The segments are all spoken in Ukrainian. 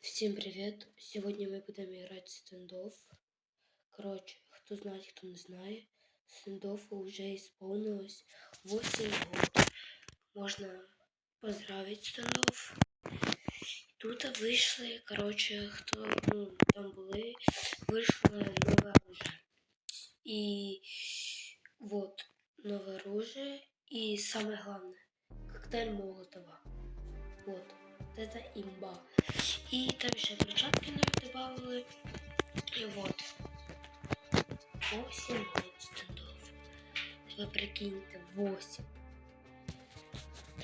Всем привет! Сегодня мы будем играть в стендов. Короче, кто знает, кто не знает, стендофу уже исполнилось 8 год. Можно поздравить стендов. Тут вийшли, короче, хто ну, там були, вийшло нове оружие. И вот, новое оружие. И самое главное, коктейль Молотова. Вот это имба. И там ще перчатки навіть добавили. І вот. 8 стендов. Ви прикиньте, 8.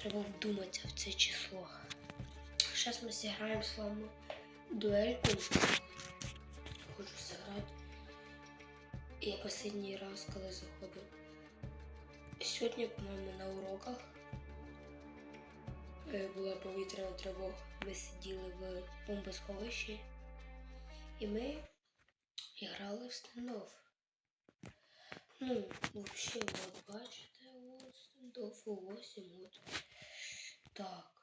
Треба вдуматися в це число. Зараз ми зіграємо з вами дуельку. Хочу зіграти. Я останній раз, коли заходив. Сьогодні, по-моєму, на уроках була повітряна тривога. Ми сиділи в бомбосховищі і ми грали в стендов. Ну, вообще, от бачите, от стендов 8 от. Так.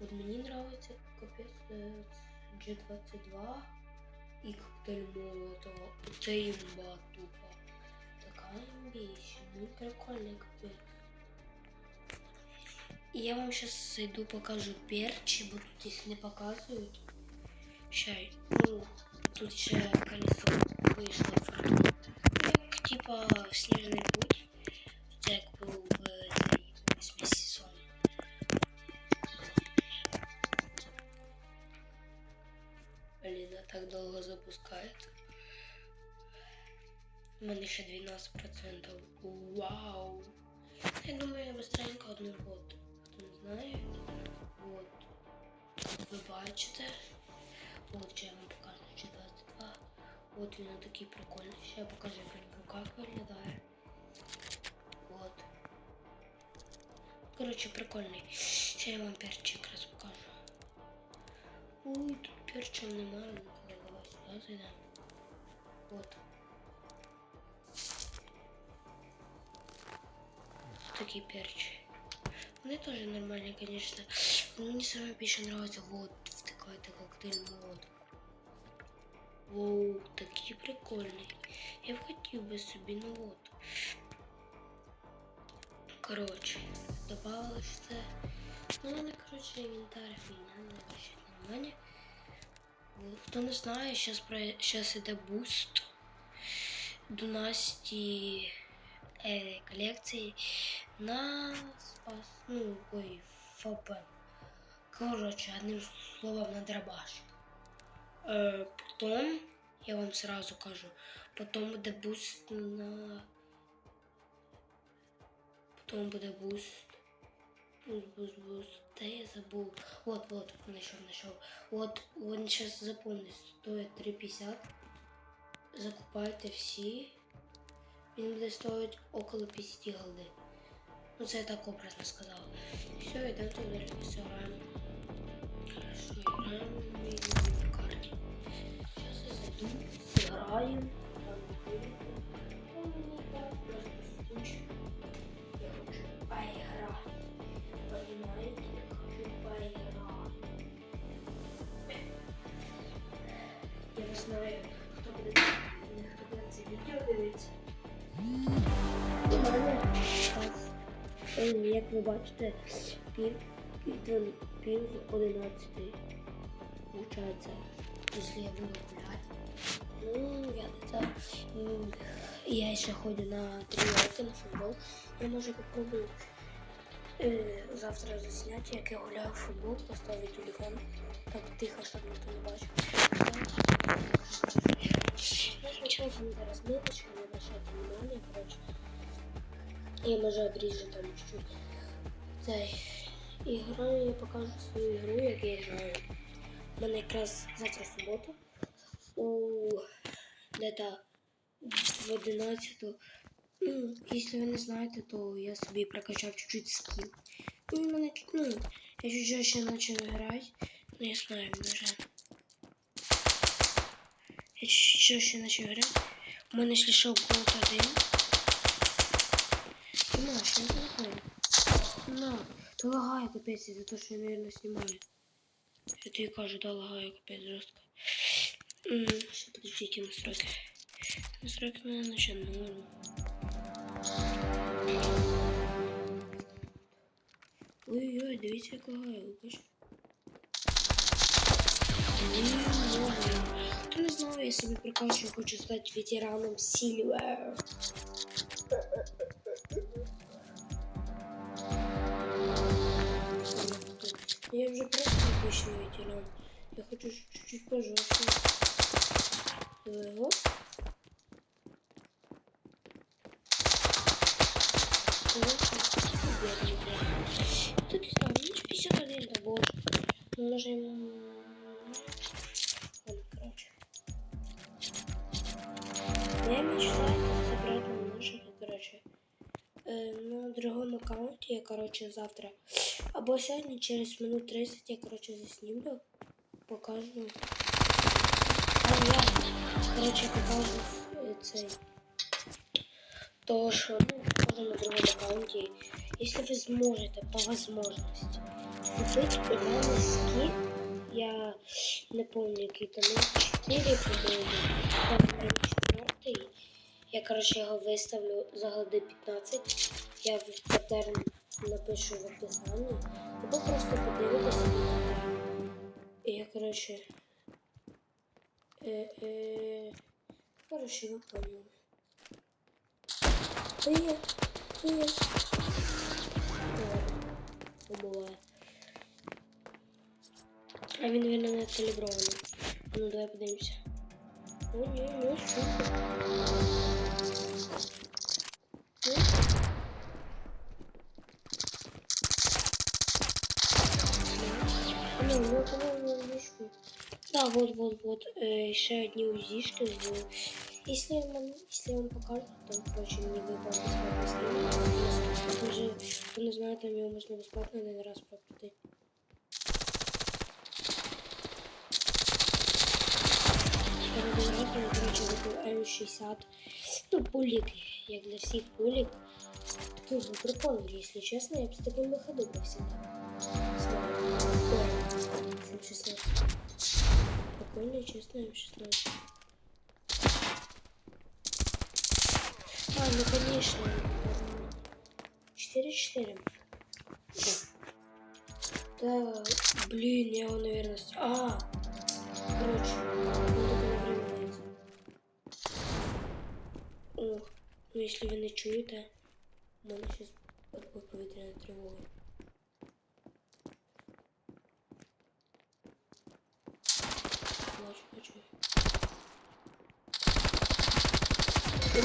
От мені нравиться капець е, G22 і коктейль Молотова. Оце імба тупо. Така імбіща. Ну прикольний капець. І я вам сейчас зайду покажу перчі, бо тут їх не показують. Щай. Ну, тут ще колесо вийшло фортуна. Як типа сніжний путь. Це як був в цей восьмий сезон. Блін, а так довго запускається. У мене ще 12%. Вау! Я думаю, я быстренько одну роботу. Хто не знає. От. Ви бачите. От що я вам покажу. Чи 22. От він такий прикольний. Ще я покажу, як він в руках виглядає. От. Коротше, прикольний. Ще я вам перчик якраз покажу. Ой, тут перчів немає, ну коли давай сюди зайдемо. От. Такі перчі. Вони теж нормальні, конечно. Но мені саме більше нравится вот втикати коктейль молот. Воу, такий прикольний. Я б хотів би собі, ну вот. Короче, добавили ж. Ну, вони, короче, інвентар фігня, не обращайте внимание. Вот. Хто не знає, сейчас, про... сейчас іде буст до е, колекції на спас, ну, ой, ФП. Короче, одним словом, на дробаш. Е, потом, я вам сразу кажу, потом буде буст на... Потом буде буст. Буст, буст, буст. Да я забыл. Вот, вот, нашел, нашел. Вот, он сейчас запомнит. Стоит 3,50. Закупайте всі. Він буде стоїть около 50 голди. Ну це я так образно сказала. Все, йдемо туди, граємо. Хорошо, граємо на карті. Зараз я зайду, зіграємо. Е, як ви бачите, пів, пів, пів одинадцятий. Получається, якщо я буду гуляти. Ну, я це, я ще ходжу на тренировки, на футбол. Я може попробую е, завтра засняти, як я гуляю в футбол, поставити телефон. Так тихо, щоб ніхто не бачив. Ну, сначала надо разметочка, не обращайте внимания, короче. Я може обріжу там чуть-чуть. Цей. І граю, я покажу свою ігру, як я граю. У мене якраз завтра субота. У где-то в 11 Ну, якщо ви не знаєте, то я собі прокачав чуть-чуть скіл. Ну, у мене, чуть- ну, я чуть-чуть ще почав грати. Ну, я знаю, вже. Я чуть-чуть ще почав грати. У мене шов голд один. На, що я знаю? На, то лагає капець за те, що я, наверное, знімаю. Я тобі кажу, да, лагаю жорстко. М, Ще подождите настройки. Настройки у мене наче норм. Ой-ой, дивіться, як лагає, бачите? Хто не знав, я собі прикажу, хочу стати ветераном Silver. Я вже просто обычный ветеран. Я хочу чуть-чуть пожестче. Давай, оп. Тут не знаю, ну 51 да больше. Можем... короче, завтра. Або сьогодні через минут 30 я, короче, заснімлю. Покажу. А я, короче, покажу е, цей. То, що, ну, покажу на другому аккаунті. Якщо ви зможете по возможности купити у мене я не помню, який там, ну, 4, по-моєму, там прям четвертий. Я, короче, його виставлю за годи 15. Я в патерн напишу в описанні. Або просто подивитися. Я, короче. Е, е, короче, ви поняли. Привет, привет. Убыває. А він, наверное, не откалібрований. Ну, давай подивимося. О, ні, ну, супер. Да, вот, вот, вот. Э, еще одни узишки. с- Если вам, если вам покажут, там, короче, не выпал бесплатный скин. Там же, кто не знает, там его можно бесплатно один раз прокрутить. Один раз мені, короче, випав М60. Ну, пулік, як для всіх пулік. Такий був прикольний, якщо чесно, я б з таким виходив би всегда. М16. Прикольно, честно, М16. А, ну конечно. 4-4. Да. блин, я его, наверное... А, короче, дается. Ох, ну если вы у мене сейчас повітряна тривога. Ну,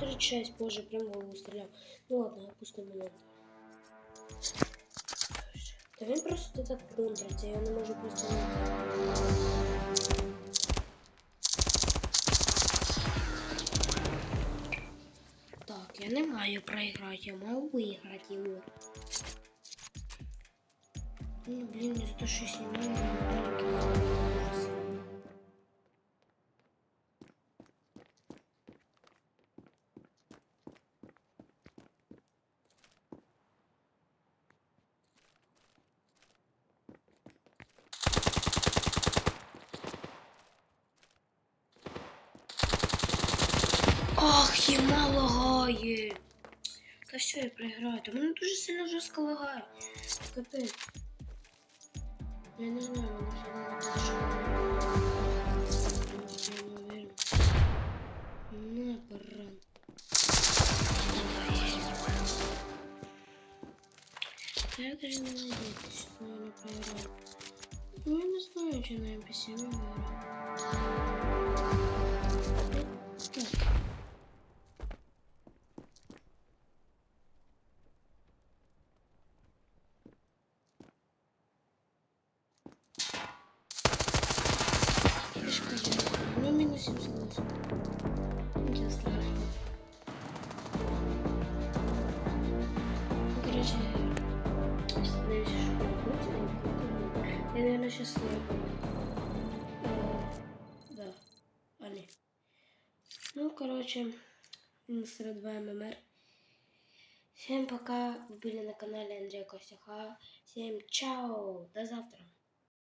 36, боже, прям голову стрелял. Ну ладно, опустим момент. Та він просто так плундриться, я не можу просто. Так, я не маю проіграти, я маю виграти його. Ну, блін, я за те, що знімаю, мені Ах, єма лагає. Та все, я проіграю. Та мене дуже сильно жорстко лагає. Капець. Я не знаю, воно все не. На, баран. Та я даже не надеюсь, що я не проіграю. Ну, я не знаю, чи на NPC не виграю. Так. Сейчас Да. Али. Ну, короче, минус 42 ММР. Всем пока. Вы были на канале Андрея Костяха. Всем чао. До завтра.